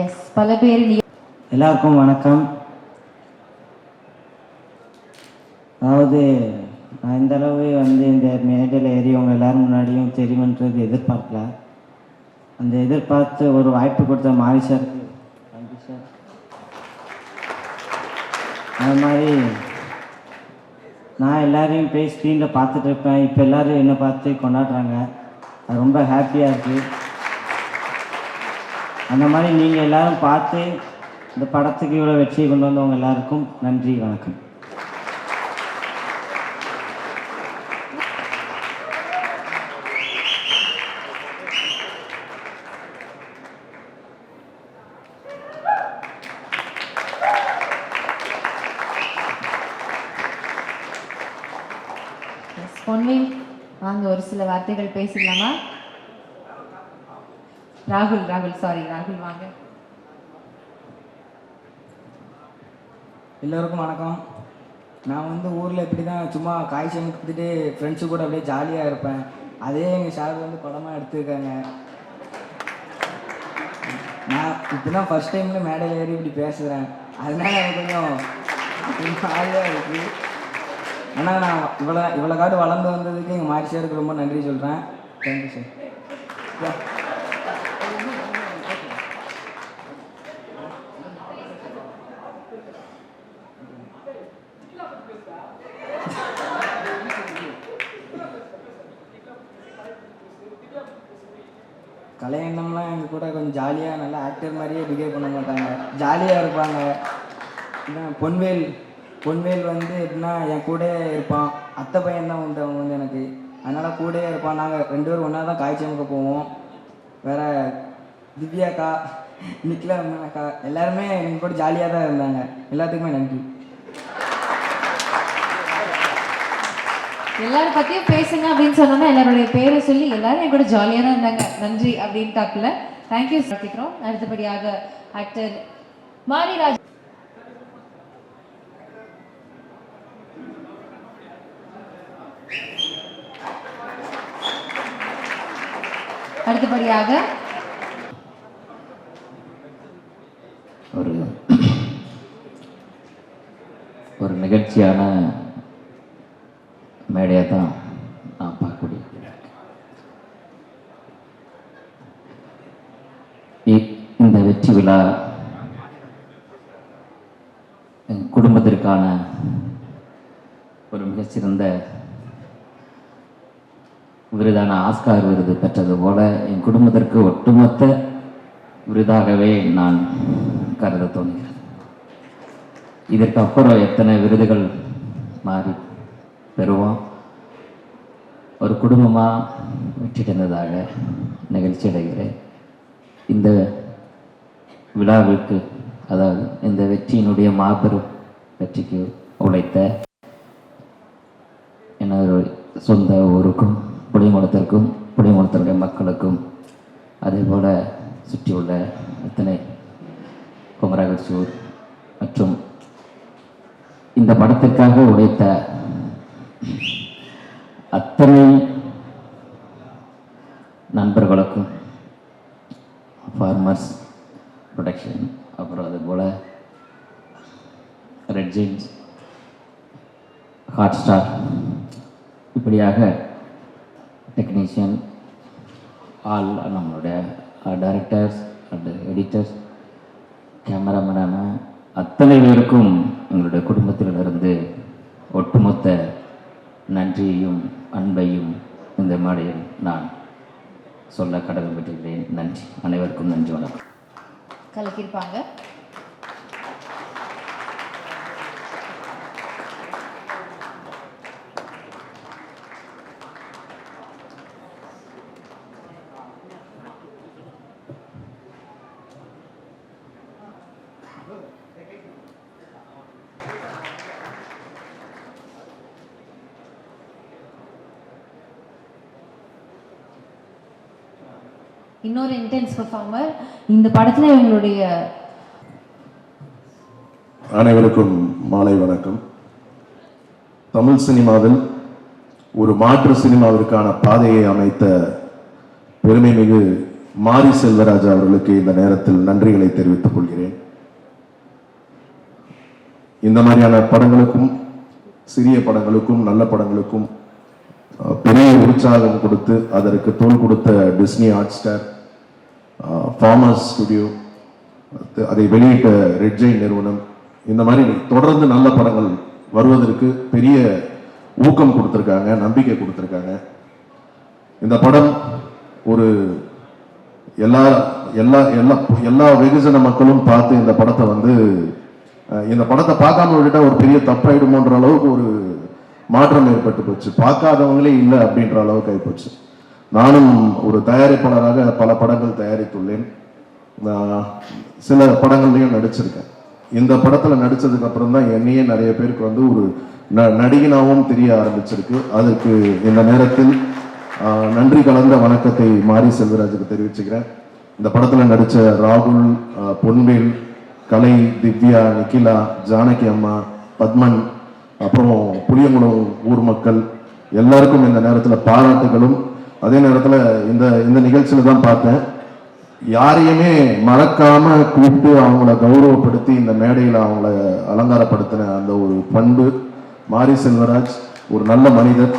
S பல பேர் எல்லாருக்கும் வணக்கம். அதாவது நான் இந்த அளவு வந்து இந்த மேடையில் ஏறி அவங்க எல்லாரும் முன்னாடியும் தெரியுமன்றது எதிர்பார்க்கல. அந்த எதிர்பார்த்து ஒரு வாய்ப்பு கொடுத்த மாரி சார் நன்றி சார். அது மாதிரி நான் எல்லாரையும் போய் ஸ்க்ரீனில் பார்த்துட்டு இருப்பேன். இப்போ எல்லாரும் என்னை பார்த்து கொண்டாடுறாங்க. அது ரொம்ப ஹாப்பியாக இருக்குது அந்த மாதிரி நீங்கள் எல்லாரும் பார்த்து இந்த படத்துக்கு இவ்வளோ வெற்றியை கொண்டு வந்தவங்க எல்லாருக்கும் நன்றி வணக்கம். எஸ் வாங்க ஒரு சில வார்த்தைகள் பேசிடலாமா? ராகுல் ராகுல் சாரி ராகுல் வாங்க. எல்லோருக்கும் வணக்கம். நான் வந்து ஊரில் இப்படி தான் சும்மா காய் சமைக்கிட்டு ஃப்ரெண்ட்ஸு கூட அப்படியே ஜாலியாக இருப்பேன். அதே எங்கள் சார் வந்து படமாக எடுத்துருக்காங்க. நான் இப்போ தான் ஃபஸ்ட் டைமில் மேடையில் ஏறி இப்படி பேசுகிறேன் அதனால எனக்கு கொஞ்சம் ஜாலியாக இருக்குது ஆனால் நான் இவ்வளோ இவ்வளோ காடு வளர்ந்து வந்ததுக்கு எங்கள் மாரி சாருக்கு ரொம்ப நன்றி சொல்கிறேன் தேங்க்யூ சார் கலையண்ணம்லாம் எங்கள் கூட கொஞ்சம் ஜாலியாக நல்லா ஆக்டர் மாதிரியே பிஹேவ் பண்ண மாட்டாங்க. ஜாலியாக இருப்பாங்க. இதான் பொன்வேல். பொன்வேல் வந்து எப்படின்னா என் கூட இருப்பான். அத்தை பையன் தான் உண்டு அவன் வந்து எனக்கு. அதனால் கூடயே இருப்பான். நாங்கள் ரெண்டு பேரும் ஒன்றா தான் காய்ச்சமுக்க போவோம். வேறு திவ்யாக்கா நிக்கிலா அக்கா எல்லாருமே எங்கள் கூட ஜாலியாக தான் இருந்தாங்க. எல்லாத்துக்குமே நன்றி. எல்லாரும் பத்தியும் பேசுங்க அப்படின்னு சொன்னோம்னா எல்லாருடைய பேரை சொல்லி எல்லாரும் என் கூட ஜாலியாக தான் இருந்தாங்க. நன்றி அப்படின்னு டாப்ல தேங்க்யூ சொல்லிக்கிறோம் அடுத்தபடியாக ஆக்டர் மாரிராஜ். அடுத்தபடியாக ஒரு ஒரு நிகழ்ச்சியான மேடையாக தான் நான் பார்க்கக்கூடிய இந்த வெற்றி விழா என் குடும்பத்திற்கான ஒரு மிகச்சிறந்த விருதான ஆஸ்கார் விருது பெற்றது போல என் குடும்பத்திற்கு ஒட்டுமொத்த விருதாகவே நான் கருத தோணுகிறது இதற்கு அப்புறம் எத்தனை விருதுகள் மாறி பெறுவோம். ஒரு குடும்பமாக வெற்றி தந்ததாக நிகழ்ச்சி அடைகிறேன். இந்த விழாவிற்கு அதாவது இந்த வெற்றியினுடைய மாபெரும் வெற்றிக்கு உழைத்த எனது சொந்த ஊருக்கும் புளியமலத்திற்கும் புளியமலத்தினுடைய மக்களுக்கும் அதே போல சுற்றியுள்ள அத்தனை குமரகசூர் மற்றும் இந்த படத்திற்காக உழைத்த அத்தனை நண்பர்களுக்கும் ஃபார்மர்ஸ் ப்ரொடக்ஷன் அப்புறம் அது போல் ரெட் ஜெயின்ஸ் ஹாட் ஸ்டார் இப்படியாக டெக்னீஷியன் ஆல் நம்மளுடைய டைரக்டர்ஸ் அண்ட் எடிட்டர்ஸ் கேமராமேனான அத்தனை பேருக்கும் எங்களுடைய குடும்பத்திலிருந்து ஒட்டுமொத்த நன்றியையும் அன்பையும் இந்த மேடையில் நான் சொல்ல கடமைப்பட்டிருக்கிறேன். நன்றி. அனைவருக்கும் நன்றி வணக்கம். கலக்கியிருப்பாங்க. இன்னொரு இன்டென்ஸ் பெர்ஃபார்மர் இந்த படத்தில் இவங்களுடைய அனைவருக்கும் மாலை வணக்கம். தமிழ் சினிமாவில் ஒரு மாற்று சினிமாவிற்கான பாதையை அமைத்த பெருமை மிகு மாரி செல்வராஜ் அவர்களுக்கு இந்த நேரத்தில் நன்றிகளை தெரிவித்துக் கொள்கிறேன். இந்த மாதிரியான படங்களுக்கும் சிறிய படங்களுக்கும் நல்ல படங்களுக்கும் பெரிய உற்சாகம் கொடுத்து அதற்கு தோல் கொடுத்த Disney Hotstar farmers studio அதை வெளியிட்ட ரெட்ஜை நிறுவனம். இந்த மாதிரி தொடர்ந்து நல்ல படங்கள் வருவதற்கு பெரிய ஊக்கம் கொடுத்துருக்காங்க நம்பிக்கை கொடுத்துருக்காங்க. இந்த படம் ஒரு எல்லா எல்லா எல்லா எல்லா வெகுஜன மக்களும் பார்த்து இந்த படத்தை வந்து இந்த படத்தை பார்க்காம விட்டுட்டா ஒரு பெரிய தப்பாயிடுமோன்ற அளவுக்கு ஒரு மாற்றம் ஏற்பட்டு போச்சு. பார்க்காதவங்களே இல்லை அப்படின்ற அளவுக்கு ஆயிப்போச்சு நானும் ஒரு தயாரிப்பாளராக பல படங்கள் தயாரித்துள்ளேன். நான் சில படங்கள்லையும் நடிச்சிருக்கேன். இந்த படத்தில் நடித்ததுக்கு அப்புறம் தான் என்னையே நிறைய பேருக்கு வந்து ஒரு ந- நடிகனாகவும் தெரிய ஆரம்பிச்சிருக்கு. அதுக்கு இந்த நேரத்தில் நன்றி கலந்த வணக்கத்தை மாரி செல்வராஜுக்கு தெரிவிச்சுக்கிறேன். இந்த படத்தில் நடித்த ராகுல் பொன்வேல் கலை திவ்யா நிக்கிலா ஜானகி அம்மா பத்மன் அப்புறம் புளியங்குளம் ஊர் மக்கள் எல்லாருக்கும் இந்த நேரத்தில் பாராட்டுகளும் அதே நேரத்தில் இந்த இந்த நிகழ்ச்சியில் தான் பார்த்தேன். யாரையுமே மறக்காம கூப்பிட்டு அவங்கள கௌரவப்படுத்தி இந்த மேடையில் அவங்கள அலங்காரப்படுத்தின அந்த ஒரு பண்பு மாரி செல்வராஜ் ஒரு நல்ல மனிதர்.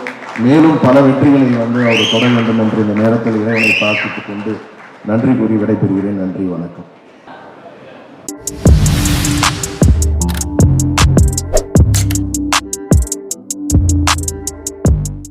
மேலும் பல வெற்றிகளை வந்து அவர் தொட வேண்டும் என்று இந்த நேரத்தில் இறைவனை பார்த்துட்டு கொண்டு நன்றி கூறி விடைபெறுகிறேன். நன்றி வணக்கம்.